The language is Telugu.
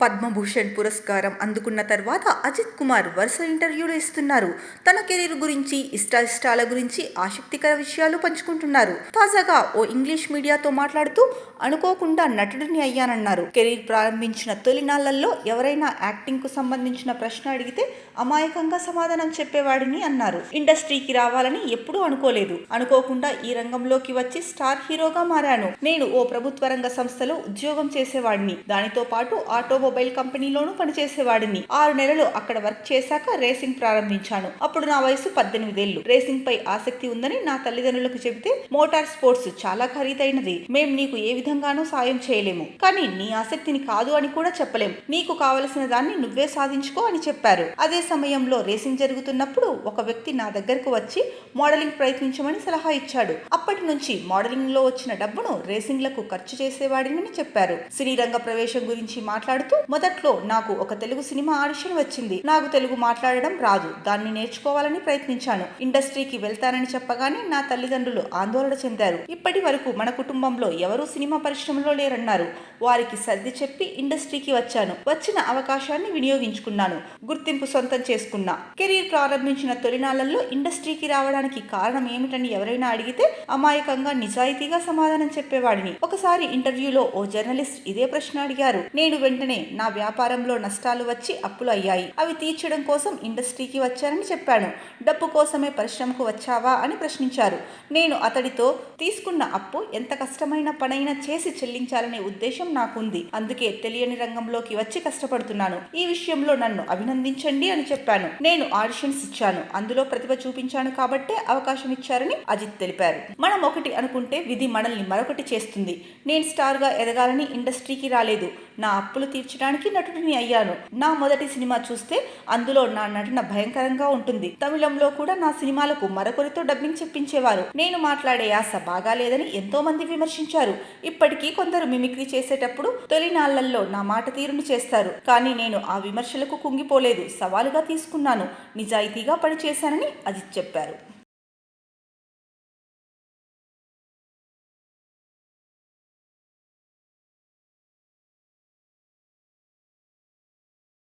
పద్మభూషణ్ పురస్కారం అందుకున్న తర్వాత అజిత్ కుమార్ వరుస ఇంటర్వ్యూలు ఇస్తున్నారు. తన కెరీర్ గురించి ఇష్టాయిష్టాల గురించి ఆసక్తికర విషయాలు పంచుకుంటున్నారు. తాజాగా ఓ ఇంగ్లీష్ మీడియాతో మాట్లాడుతూ అనుకోకుండా నటుడిని అయ్యానన్నారు. కెరీర్ ప్రారంభించిన తొలినాళ్ళలో ఎవరైనా యాక్టింగ్కు సంబంధించిన ప్రశ్న అడిగితే అమాయకంగా సమాధానం చెప్పేవాడిని అన్నారు. ఇండస్ట్రీకి రావాలని ఎప్పుడూ అనుకోలేదు. అనుకోకుండా ఈ రంగంలోకి వచ్చి స్టార్ హీరోగా మారాను. నేను ఓ ప్రభుత్వ రంగ సంస్థలో ఉద్యోగం చేసేవాడిని. దానితో పాటు ఆటోమొబైల్ కంపెనీలోనూ పనిచేసేవాడిని. ఆరు నెలలు అక్కడ వర్క్ చేశాక రేసింగ్ ప్రారంభించాను. అప్పుడు నా వయసు పద్దెనిమిదేళ్ళు రేసింగ్ పై ఆసక్తి ఉందని నా తల్లిదండ్రులకు చెబితే మోటార్ స్పోర్ట్స్ చాలా ఖరీదైనది. మేం నీకు ఏ విధంగానూ సాయం చేయలేము. కానీ నీ ఆసక్తిని కాదు అని కూడా చెప్పలేం. నీకు కావలసిన దాన్ని నువ్వే సాధించుకో అని చెప్పారు. అదే సమయంలో రేసింగ్ జరుగుతున్నప్పుడు ఒక వ్యక్తి నా దగ్గరకు వచ్చి మోడలింగ్ ప్రయత్నించమని సలహా ఇచ్చాడు. అప్పటి నుంచి మోడలింగ్లో వచ్చిన డబ్బును రేసింగ్లకు ఖర్చు చేసేవాడిని చెప్పారు. సినీ రంగ ప్రవేశం గురించి మాట్లాడుతూ మొదట్లో నాకు ఒక తెలుగు సినిమా ఆడిషన్ వచ్చింది. నాకు తెలుగు మాట్లాడడం రాదు. దాన్ని నేర్చుకోవాలని ప్రయత్నించాను. ఇండస్ట్రీకి వెళ్తానని చెప్పగానే నా తల్లిదండ్రులు ఆందోళన చెందారు. ఇప్పటి వరకు మన కుటుంబంలో ఎవరూ సినిమా పరిశ్రమలో లేరన్నారు. వారికి సర్ది చెప్పి ఇండస్ట్రీకి వచ్చాను. వచ్చిన అవకాశాన్ని వినియోగించుకున్నాను. గుర్తింపు సొంతం చేసుకున్నా. కెరీర్ ప్రారంభించిన తొలినాళ్ళలో ఇండస్ట్రీకి రావడానికి కారణం ఏమిటని ఎవరైనా అడిగితే అమాయకంగా నిజాయితీగా సమాధానం చెప్పేవాడిని. ఒకసారి ఇంటర్వ్యూలో ఓ జర్నలిస్ట్ ఇదే ప్రశ్న అడిగారు. నేను వెంటనే నా వ్యాపారంలో నష్టాలు వచ్చి అప్పులు అయ్యాయి. అవి తీర్చడం కోసం ఇండస్ట్రీకి వచ్చానని చెప్పాను. డబ్బు కోసమే పరిశ్రమకు వచ్చావా అని ప్రశ్నించారు. నేను అతడితో తీసుకున్న అప్పు ఎంత కష్టమైన పనైనా చేసి చెల్లించాలనే ఉద్దేశం నాకుంది. అందుకే తెలియని రంగంలోకి వచ్చి కష్టపడుతున్నాను. ఈ విషయంలో నన్ను అభినందించండి అని చెప్పాను. నేను ఆడిషన్స్ ఇచ్చాను. అందులో ప్రతిభ చూపించాను కాబట్టే అవకాశం ఇచ్చారని అజిత్ తెలిపారు. మనం ఒకటి అనుకుంటే విధి మనల్ని మరొకటి చేస్తుంది. నేను స్టార్గా ఎదగాలని ఇండస్ట్రీకి రాలేదు. నా అప్పులు తీర్చడానికి నటుడిని అయ్యాను. నా మొదటి సినిమా చూస్తే అందులో నా నటన భయంకరంగా ఉంటుంది. తమిళంలో కూడా నా సినిమాలకు మరొకరితో డబ్బింగ్ చెప్పించేవారు. నేను మాట్లాడే యాస బాగాలేదని ఎంతో మంది విమర్శించారు. ఇప్పటికీ కొందరు మిమిక్రీ చేసేటప్పుడు తొలినాళ్ళలో నా మాట తీరును చేస్తారు. కానీ నేను ఆ విమర్శలకు కుంగిపోలేదు. సవాలుగా తీసుకున్నాను. నిజాయితీగా పనిచేశానని అజిత్ చెప్పారు.